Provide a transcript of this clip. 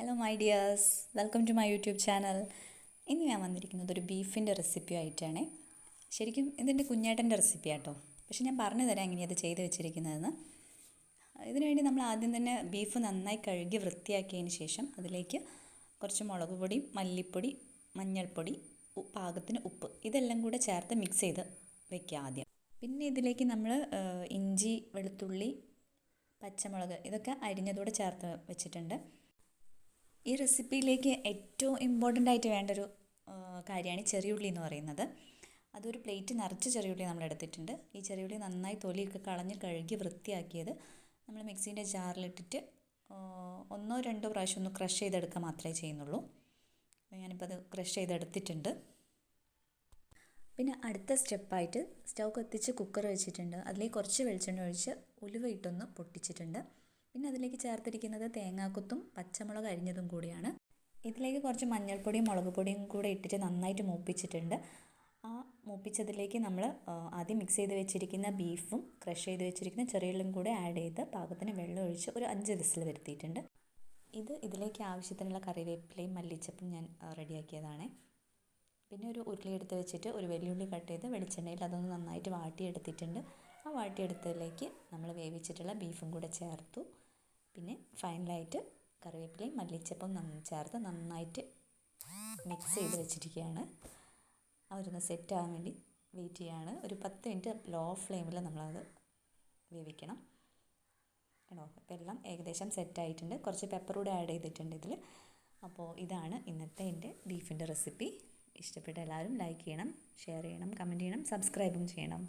Hello my dears welcome to my YouTube channel ഇന്ന് ഞാൻ വന്നിരിക്കുന്നത് ഒരു ബീഫിന്റെ റെസിപ്പി ആയിട്ടാണ്. ശരിക്കും ഇതിന്റെ കുഞ്ഞേട്ടന്റെ റെസിപ്പി ആട്ടോ. പക്ഷെ ഞാൻ പറഞ്ഞു തരാം എങ്ങനെയത് ചെയ്ത് വെച്ചിരിക്കുന്നതെന്ന്. ഇതിനുവേണ്ടി നമ്മൾ ആദ്യം തന്നെ ബീഫ് നന്നായി കഴുകി വൃത്തിയാക്കിയതിന് ശേഷം അതിലേക്ക് കുറച്ച് മുളക് പൊടി മല്ലിപ്പൊടി മഞ്ഞൾപ്പൊടി പാകത്തിന് ഉപ്പ് ഇതെല്ലാം കൂടെ ചേർത്ത് മിക്സ് ചെയ്ത് വെക്കുക ആദ്യം. പിന്നെ ഇതിലേക്ക് നമ്മൾ ഇഞ്ചി വെളുത്തുള്ളി പച്ചമുളക് ഇതൊക്കെ അരിഞ്ഞതോടെ ചേർത്ത് വെച്ചിട്ടുണ്ട്. ഈ റെസിപ്പിയിലേക്ക് ഏറ്റവും ഇമ്പോർട്ടന്റ് ആയിട്ട് വേണ്ട ഒരു കാര്യമാണ് ചെറിയുള്ളി എന്ന് പറയുന്നത്. അതൊരു പ്ലേറ്റ് നിറച്ച് ചെറിയുള്ളി നമ്മൾ എടുത്തിട്ടുണ്ട്. ഈ ചെറിയുള്ളി നന്നായി തൊലിയൊക്കെ കളഞ്ഞ് കഴുകി വൃത്തിയാക്കിയത് നമ്മൾ മിക്സീന്റെ ജാറിലിട്ടിട്ട് ഒന്നോ രണ്ടോ പ്രാവശ്യം ഒന്ന് ക്രഷ് ചെയ്തെടുക്കുക മാത്രമേ ചെയ്യുന്നുള്ളൂ. ഞാനിപ്പോൾ അത് ക്രഷ് ചെയ്തെടുത്തിട്ടുണ്ട്. പിന്നെ അടുത്ത സ്റ്റെപ്പായിട്ട് സ്റ്റൗ കത്തിച്ച് കുക്കർ വെച്ചിട്ടുണ്ട്. അതിലേക്ക് കുറച്ച് വെളിച്ചെണ്ണ ഒഴിച്ച് ഉലുവ ഇട്ടൊന്ന് പൊട്ടിച്ചിട്ടുണ്ട്. പിന്നെ അതിലേക്ക് ചേർത്തിരിക്കുന്നത് തേങ്ങാക്കുത്തും പച്ചമുളക് അരിഞ്ഞതും കൂടിയാണ്. ഇതിലേക്ക് കുറച്ച് മഞ്ഞൾപ്പൊടിയും മുളക് പൊടിയും കൂടെ ഇട്ടിട്ട് നന്നായിട്ട് മൂപ്പിച്ചിട്ടുണ്ട്. ആ മൂപ്പിച്ചതിലേക്ക് നമ്മൾ ആദ്യം മിക്സ് ചെയ്ത് വെച്ചിരിക്കുന്ന ബീഫും ക്രഷ് ചെയ്ത് വെച്ചിരിക്കുന്ന ചെറിയെല്ലാം കൂടെ ആഡ് ചെയ്ത് പാകത്തിന് വെള്ളം ഒഴിച്ച് ഒരു അഞ്ച് വിസിൽ വരുത്തിയിട്ടുണ്ട്. ഇത് ഇതിലേക്ക് ആവശ്യത്തിനുള്ള കറിവേപ്പിലയും മല്ലിച്ചപ്പും ഞാൻ റെഡിയാക്കിയതാണ്. പിന്നെ ഒരു ഉരുളി എടുത്ത് വെച്ചിട്ട് ഒരു വെല്ലുള്ളി കട്ട് ചെയ്ത് വെളിച്ചെണ്ണയിൽ അതൊന്ന് നന്നായിട്ട് വാട്ടിയെടുത്തിട്ടുണ്ട്. ആ വാട്ടിയെടുത്തതിലേക്ക് നമ്മൾ വേവിച്ചിട്ടുള്ള ബീഫും കൂടെ ചേർത്തു. പിന്നെ ഫൈനലായിട്ട് കറിവേപ്പിലയും മല്ലിച്ചപ്പും ചേർത്ത് നന്നായിട്ട് മിക്സ് ചെയ്ത് വെച്ചിരിക്കുകയാണ്. അവരൊന്ന് സെറ്റ് ആവാൻ വേണ്ടി വെയിറ്റ് ചെയ്യാണ്. ഒരു പത്ത് മിനിറ്റ് ലോ ഫ്ലെയിമിൽ നമ്മളത് വേവിക്കണം. കേട്ടോ അപ്പോൾ എല്ലാം ഏകദേശം സെറ്റായിട്ടുണ്ട് കുറച്ച് പെപ്പർ കൂടെ ആഡ് ചെയ്തിട്ടുണ്ട് ഇതിൽ അപ്പോൾ ഇതാണ് ഇന്നത്തെ എന്റെ ബീഫിന്റെ റെസിപ്പി ഇഷ്ടപ്പെട്ട എല്ലാവരും ലൈക്ക് ചെയ്യണം ഷെയർ ചെയ്യണം കമന്റ് ചെയ്യണം സബ്സ്ക്രൈബും ചെയ്യണം.